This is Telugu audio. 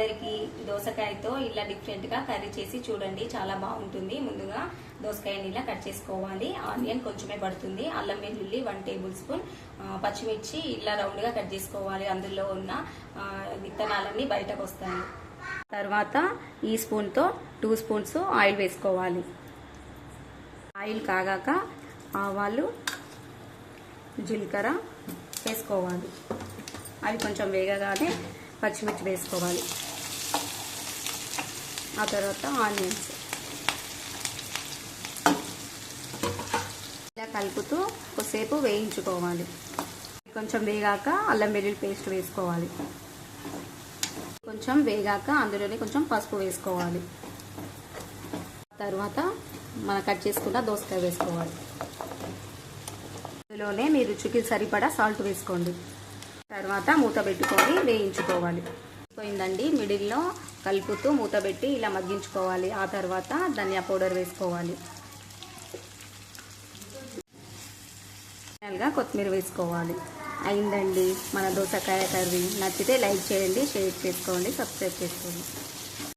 అందరికీ దోసకాయతో ఇలా డిఫరెంట్గా కర్రీ చేసి చూడండి చాలా బాగుంటుంది. ముందుగా దోసకాయని ఇలా కట్ చేసుకోవాలి. ఆనియన్ కొంచెమే పడుతుంది. అల్లం వెల్లుల్లి వన్ టేబుల్ స్పూన్ పచ్చిమిర్చి ఇలా రౌండ్గా కట్ చేసుకోవాలి. అందులో ఉన్న విత్తనాలన్నీ బయటకు వస్తాయి. తర్వాత ఈ స్పూన్తో టూ స్పూన్స్ ఆయిల్ వేసుకోవాలి. ఆయిల్ కాగాక ఆవాలు జీలకర్ర వేసుకోవాలి. అవి కొంచెం వేగగానే పచ్చిమిర్చి వేసుకోవాలి. ఆ తర్వాత ఆనియన్స్. ఇలా కలుపుతూ కొద్దిసేపు వేయించుకోవాలి. కొంచెం వేగాక అల్లం వెల్లుల్లి పేస్ట్ వేసుకోవాలి. కొంచెం వేగాక అందులోనే కొంచెం పసుపు వేసుకోవాలి. తర్వాత మనం కట్ చేసుకున్న దోసకాయ వేసుకోవాలి. అందులోనే మీ రుచికి సరిపడా సాల్ట్ వేసుకోండి. తర్వాత మూత పెట్టుకొని వేయించుకోవాలి. పోయిందండి మిడిల్లో కలుపుతూ మూత పెట్టి ఇలా మగ్గించుకోవాలి. ఆ తర్వాత ధనియా పౌడర్ వేసుకోవాలి. ఫైనల్గా కొత్తిమీర వేసుకోవాలి. అయిందండి మన దోసకాయ కర్రీ. నచ్చితే లైక్ చేయండి షేర్ చేసుకోండి సబ్స్క్రైబ్ చేసుకోండి.